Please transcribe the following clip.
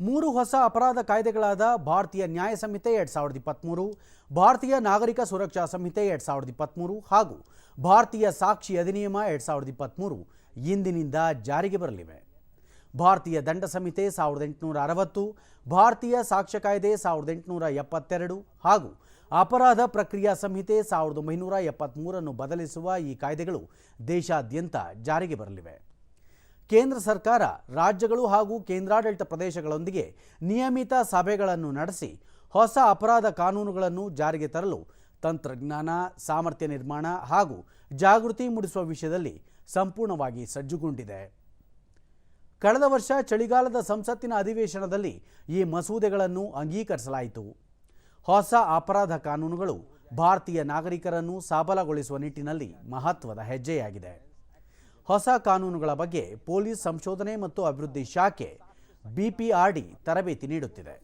ಮೂರು ಹೊಸ ಅಪರಾಧ ಕಾಯ್ದೆಗಳಾದ ಭಾರತೀಯ ನ್ಯಾಯ ಸಂಹಿತೆ ಎರಡು ಸಾವಿರದ ಇಪ್ಪತ್ತ್ಮೂರು ಭಾರತೀಯ ನಾಗರಿಕ ಸುರಕ್ಷಾ ಸಂಹಿತೆ ಎರಡು ಸಾವಿರದ ಇಪ್ಪತ್ತ್ಮೂರು ಹಾಗೂ ಭಾರತೀಯ ಸಾಕ್ಷಿ ಅಧಿನಿಯಮ ಎರಡು ಸಾವಿರದ ಇಪ್ಪತ್ತ್ಮೂರು ಇಂದಿನಿಂದ ಜಾರಿಗೆ ಬರಲಿವೆ. ಭಾರತೀಯ ದಂಡ ಸಂಹಿತೆ ಸಾವಿರದ ಎಂಟುನೂರ ಅರವತ್ತು, ಭಾರತೀಯ ಸಾಕ್ಷ್ಯ ಕಾಯ್ದೆ ಸಾವಿರದ ಎಂಟುನೂರ ಎಪ್ಪತ್ತೆರಡು ಹಾಗೂ ಅಪರಾಧ ಪ್ರಕ್ರಿಯಾ ಸಂಹಿತೆ ಸಾವಿರದ ಒಂಬೈನೂರ ಎಪ್ಪತ್ತ್ಮೂರನ್ನು ಬದಲಿಸುವ ಈ ಕಾಯ್ದೆಗಳು ದೇಶಾದ್ಯಂತ ಜಾರಿಗೆ ಬರಲಿವೆ. ಕೇಂದ್ರ ಸರ್ಕಾರ ರಾಜ್ಯಗಳು ಹಾಗೂ ಕೇಂದ್ರಾಡಳಿತ ಪ್ರದೇಶಗಳೊಂದಿಗೆ ನಿಯಮಿತ ಸಭೆಗಳನ್ನು ನಡೆಸಿ ಹೊಸ ಅಪರಾಧ ಕಾನೂನುಗಳನ್ನು ಜಾರಿಗೆ ತರಲು ತಂತ್ರಜ್ಞಾನ, ಸಾಮರ್ಥ್ಯ ನಿರ್ಮಾಣ ಹಾಗೂ ಜಾಗೃತಿ ಮೂಡಿಸುವ ವಿಷಯದಲ್ಲಿ ಸಂಪೂರ್ಣವಾಗಿ ಸಜ್ಜುಗೊಂಡಿದೆ. ಕಳೆದ ವರ್ಷ ಚಳಿಗಾಲದ ಸಂಸತ್ತಿನ ಅಧಿವೇಶನದಲ್ಲಿ ಈ ಮಸೂದೆಗಳನ್ನು ಅಂಗೀಕರಿಸಲಾಯಿತು. ಹೊಸ ಅಪರಾಧ ಕಾನೂನುಗಳು ಭಾರತೀಯ ನಾಗರಿಕರನ್ನು ಸಬಲಗೊಳಿಸುವ ನಿಟ್ಟಿನಲ್ಲಿ ಮಹತ್ವದ ಹೆಜ್ಜೆಯಾಗಿದೆ. ಹೊಸ ಕಾನೂನುಗಳ ಬಗ್ಗೆ ಪೊಲೀಸ್ ಸಂಶೋಧನೆ ಮತ್ತು ಅಭಿವೃದ್ಧಿ ಶಾಖೆ ಬಿಪಿಆರ್ಡಿ ತರಬೇತಿ ನೀಡುತ್ತಿದೆ.